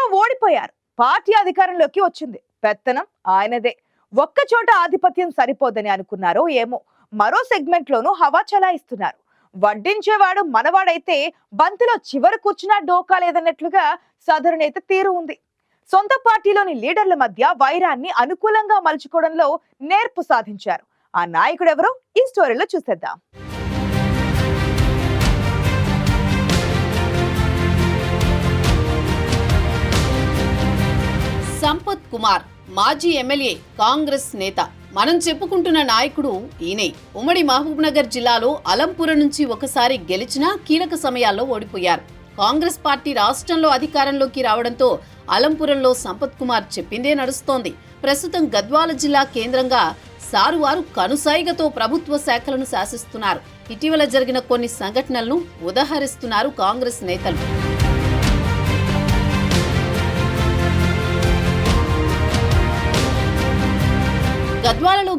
ఎన్నికల్లో ఓడిపోయారు. పార్టీ అధికారంలోకి వచ్చింది. పెత్తనం ఆయనదే. ఒక్క చోట ఆధిపత్యం సరిపోదని అనుకున్నారో ఏమో. మరో సెగ్మెంట్ లోనూ హవా చలాయిస్తున్నారు. వడ్డించేవాడు మనవాడైతే బంతిలో చివరి కూర్చున్నా డోకా లేదన్నట్లుగా సదరు నేత తీరు ఉంది. సొంత పార్టీలోని లీడర్ల మధ్య వైరాన్ని అనుకూలంగా మలుచుకోవడంలో నేర్పు సాధించారు. ఆ నాయకుడు ఎవరో ఈ స్టోరీలో చూసేద్దాం. సంపత్ కుమార్ మాజీ ఎమ్మెల్యే కాంగ్రెస్ నేత. మనం చెప్పుకుంటున్న నాయకుడు ఈయనే. ఉమ్మడి మహబూబ్నగర్ జిల్లాలో అలంపుర నుంచి ఒకసారి గెలిచినా కీలక సమయాల్లో ఓడిపోయారు. కాంగ్రెస్ పార్టీ రాష్ట్రంలో అధికారంలోకి రావడంతో అలంపురంలో సంపత్ కుమార్ చెప్పిందే నడుస్తోంది. ప్రస్తుతం గద్వాల జిల్లా కేంద్రంగా సారువారు కనుసాయిగతో ప్రభుత్వ శాఖలను శాసిస్తున్నారు. ఇటీవల జరిగిన కొన్ని సంఘటనలను ఉదహరిస్తున్నారు కాంగ్రెస్ నేతలు.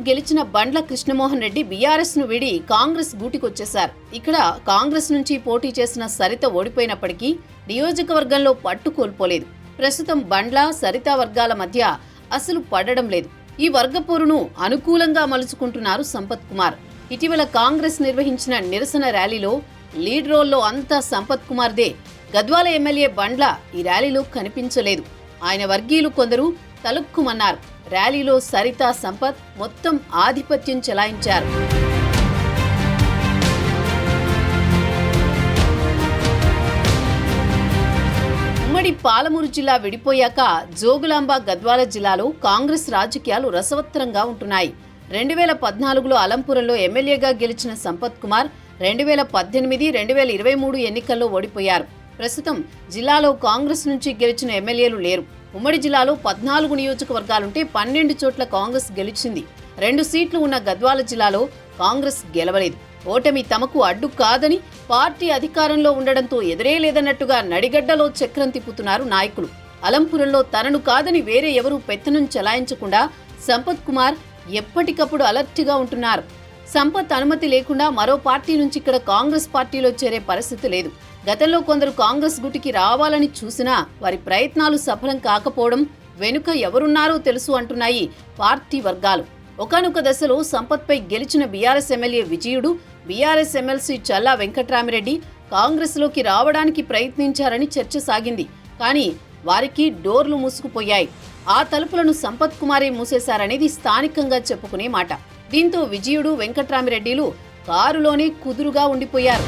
గెలిచిన బండ్ల కృష్ణమోహన్ రెడ్డి బీఆర్ఎస్ను వీడి కాంగ్రెస్ గూటికొచ్చేశారు. ఇక్కడ కాంగ్రెస్ నుంచి పోటీ చేసిన సరిత ఓడిపోయినప్పటికీ నియోజకవర్గంలో పట్టు కోల్పోలేదు. ప్రస్తుతం బండ్ల సరిత వర్గాల మధ్య అసలు పడడం లేదు. ఈ వర్గపోరును అనుకూలంగా మలుచుకుంటున్నారు సంపత్ కుమార్. ఇటీవల కాంగ్రెస్ నిర్వహించిన నిరసన ర్యాలీలో లీడ్ రోల్లో అంతా సంపత్ కుమార్దే. గద్వాల ఎమ్మెల్యే బండ్ల ఈ ర్యాలీలో కనిపించలేదు. ఆయన వర్గీయులు కొందరు తలుక్కుమన్నారు. ర్యాలీలో సరిత సంపత్ మొత్తం ఆధిపత్యం చెలాయించారు. ఉమ్మడి పాలమూరు జిల్లా విడిపోయాక జోగులాంబ గద్వాల జిల్లాలో కాంగ్రెస్ రాజకీయాలు రసవత్తరంగా ఉంటున్నాయి. రెండు వేల పద్నాలుగులో అలంపురంలో ఎమ్మెల్యేగా గెలిచిన సంపత్ కుమార్ రెండు వేల పద్దెనిమిది రెండు వేల ఇరవై మూడు ఎన్నికల్లో ఓడిపోయారు. ప్రస్తుతం జిల్లాలో కాంగ్రెస్ నుంచి గెలిచిన ఎమ్మెల్యేలు లేరు. ఉమ్మడి జిల్లాలో పద్నాలుగు నియోజకవర్గాలుంటే పన్నెండు చోట్ల కాంగ్రెస్ గెలిచింది. రెండు సీట్లు ఉన్న గద్వాల జిల్లాలో కాంగ్రెస్ గెలవలేదు. ఓటమి తమకు అడ్డు కాదని పార్టీ అధికారంలో ఉండడంతో ఎదురే లేదన్నట్టుగా నడిగడ్డలో చక్రం తిప్పుతున్నారు నాయకులు. అలంపురంలో తనను కాదని వేరే ఎవరూ పెత్తనం చెలాయించకుండా సంపత్ కుమార్ ఎప్పటికప్పుడు అలర్ట్గా ఉంటున్నారు. సంపత్ అనుమతి లేకుండా మరో పార్టీ నుంచి ఇక్కడ కాంగ్రెస్ పార్టీలో చేరే పరిస్థితి లేదు. గతంలో కొందరు కాంగ్రెస్ గుటికి రావాలని చూసినా వారి ప్రయత్నాలు సఫలం కాకపోవడం వెనుక ఎవరున్నారో తెలుసు అంటున్నాయి పార్టీ వర్గాలు. ఒకనొక దశలో సంపత్పై గెలిచిన BRS MLA Vijayudu BRS MLC Challa Venkatramireddy కాంగ్రెస్లోకి రావడానికి ప్రయత్నించారని చర్చ సాగింది. కానీ వారికి డోర్లు మూసుకుపోయాయి. ఆ తలుపులను సంపత్ కుమారే మూసేశారనేది స్థానికంగా చెప్పుకునే మాట. దీంతో విజయుడు వెంకట్రామిరెడ్డిలు కారులోనే కుదురుగా ఉండిపోయారు.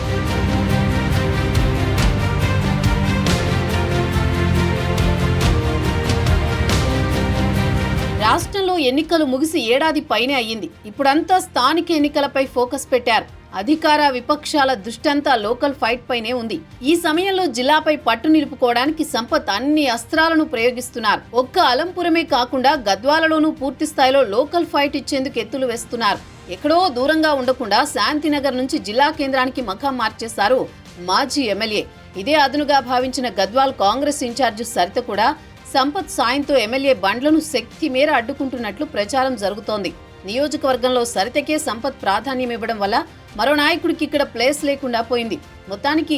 ఎన్నికలు ముగిసి ఏడాది పైనే అయ్యింది. ఇప్పుడంతా స్థానిక ఎన్నికలపై ఫోకస్ పెట్టారు. అధికార విపక్షాల దృష్టంతా లోకల్ ఫైట్ పైనే ఉంది. ఈ సమయంలో జిల్లాపై పట్టు నిలుపుకోవడానికి సంపత్ అన్ని అస్త్రాలను ప్రయోగిస్తున్నారు. ఒక్క అలంపురమే కాకుండా గద్వాలలోనూ పూర్తి స్థాయిలో లోకల్ ఫైట్ ఇచ్చేందుకు ఎత్తులు వేస్తున్నారు. ఎక్కడో దూరంగా ఉండకుండా శాంతినగర్ నుంచి జిల్లా కేంద్రానికి మఖం మార్చేశారు మాజీ ఎమ్మెల్యే. ఇదే అదునుగా భావించిన గద్వాల్ కాంగ్రెస్ ఇన్ఛార్జి సరిత కూడా సంపత్ సాయంతో ఎమ్మెల్యే బండ్లను శక్తి మేర అడ్డుకుంటున్నట్లు ప్రచారం జరుగుతోంది. నియోజకవర్గంలో సరితకే సంపత్ ప్రాధాన్యం ఇవ్వడం వల్ల మరో నాయకుడికి ఇక్కడ ప్లేస్ లేకుండా పోయింది. మొత్తానికి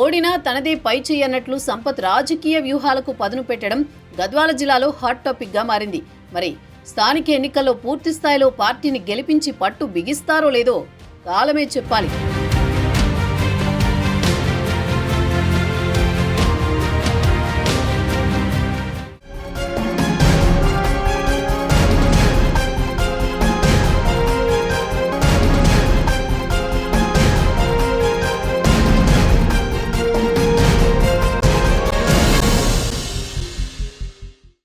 ఓడినా తనదే పై చేయన్నట్లు సంపత్ రాజకీయ వ్యూహాలకు పదును పెట్టడం గద్వాల జిల్లాలో హాట్ టాపిక్గా మారింది. మరి స్థానిక ఎన్నికల్లో పూర్తి స్థాయిలో పార్టీని గెలిపించి పట్టు బిగిస్తారో లేదో కాలమే చెప్పాలి.